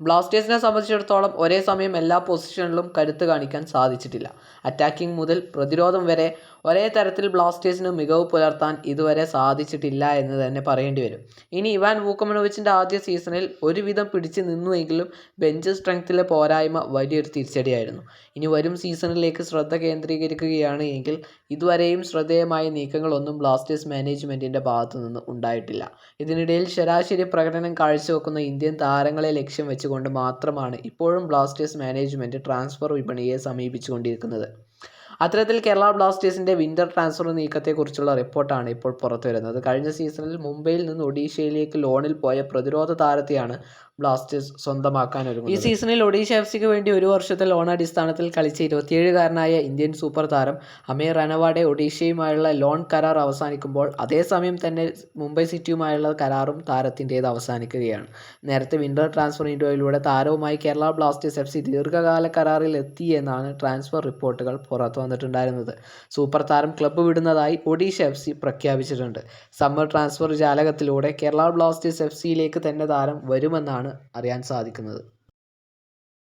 ബ്ലാസ്റ്റേഴ്സിനെ സംബന്ധിച്ചിടത്തോളം ഒരേ സമയം എല്ലാ പൊസിഷനിലും കരുത്ത് കാണിക്കാൻ സാധിച്ചിട്ടില്ല. അറ്റാക്കിംഗ് മുതൽ പ്രതിരോധം വരെ ഒരേ തരത്തിൽ ബ്ലാസ്റ്റേഴ്സിന് മികവ് പുലർത്താൻ ഇതുവരെ സാധിച്ചിട്ടില്ല എന്ന് തന്നെ പറയേണ്ടി വരും. ഇനി ഇവാൻ വൂക്കമനോവിച്ചിന്റെ ആദ്യ സീസണിൽ ഒരുവിധം പിടിച്ചു നിന്നുവെങ്കിലും ബെഞ്ച് സ്ട്രെങ്ത്തിലെ പോരായ്മ വലിയൊരു തിരിച്ചടിയായിരുന്നു. ഇനി വരും സീസണിലേക്ക് ശ്രദ്ധ കേന്ദ്രീകരിക്കുകയാണ് എങ്കിൽ ഇതുവരെയും ശ്രദ്ധേയമായ നീക്കങ്ങളൊന്നും ബ്ലാസ്റ്റേഴ്സ് മാനേജ്മെന്റിന്റെ ഭാഗത്തു നിന്ന് ഉണ്ടായിട്ടില്ല. ഇതിനിടയിൽ ശരാശരി പ്രകടനം കാഴ്ചവെക്കുന്ന ഇന്ത്യൻ താരങ്ങളെ ലക്ഷ്യം വെച്ചുകൊണ്ട് മാത്രമാണ് ഇപ്പോഴും ബ്ലാസ്റ്റേഴ്സ് മാനേജ്മെന്റ് ട്രാൻസ്ഫർ വിപണിയെ സമീപിച്ചുകൊണ്ടിരിക്കുന്നത്. അത്തരത്തിൽ കേരള ബ്ലാസ്റ്റേഴ്സിന്റെ വിന്റർ ട്രാൻസ്ഫർ നീക്കത്തെക്കുറിച്ചുള്ള റിപ്പോർട്ടാണ് ഇപ്പോൾ പുറത്തുവരുന്നത്. കഴിഞ്ഞ സീസണിൽ മുംബൈയിൽ നിന്ന് ഒഡീഷയിലേക്ക് ലോണിൽ പോയ പ്രതിരോധ താരത്തെയാണ് ബ്ലാസ്റ്റേഴ്സ് സ്വന്തമാക്കാൻ ഒരുങ്ങുന്നത്. ഈ സീസണിൽ ഒഡീഷ എഫ് സിക്ക് വേണ്ടി ഒരു വർഷത്തെ ലോൺ അടിസ്ഥാനത്തിൽ കളിച്ച ഇരുപത്തിയേഴുകാരനായ ഇന്ത്യൻ സൂപ്പർ താരം അമീർ റനവാഡെ ഒഡീഷയുമായുള്ള ലോൺ കരാർ അവസാനിക്കുമ്പോൾ അതേസമയം തന്നെ മുംബൈ സിറ്റിയുമായുള്ള കരാറും താരത്തിന്റേത് അവസാനിക്കുകയാണ്. നേരത്തെ വിന്റർ ട്രാൻസ്ഫർ വിൻഡോയിലൂടെ താരവുമായി കേരള ബ്ലാസ്റ്റേഴ്സ് എഫ് സി ദീർഘകാല കരാറിൽ എത്തി എന്നാണ് ട്രാൻസ്ഫർ റിപ്പോർട്ടുകൾ പുറത്തു വന്നിട്ടുണ്ടായിരുന്നത്. സൂപ്പർ താരം ക്ലബ്ബ് വിടുന്നതായി ഒഡീഷ എഫ് സി പ്രഖ്യാപിച്ചിട്ടുണ്ട്. സമ്മർ ട്രാൻസ്ഫർ ജാലകത്തിലൂടെ കേരള ബ്ലാസ്റ്റേഴ്സ് എഫ് സിയിലേക്ക് തന്നെ താരം വരുമെന്നാണ് അറിയാൻ സാധിക്കുന്നത്.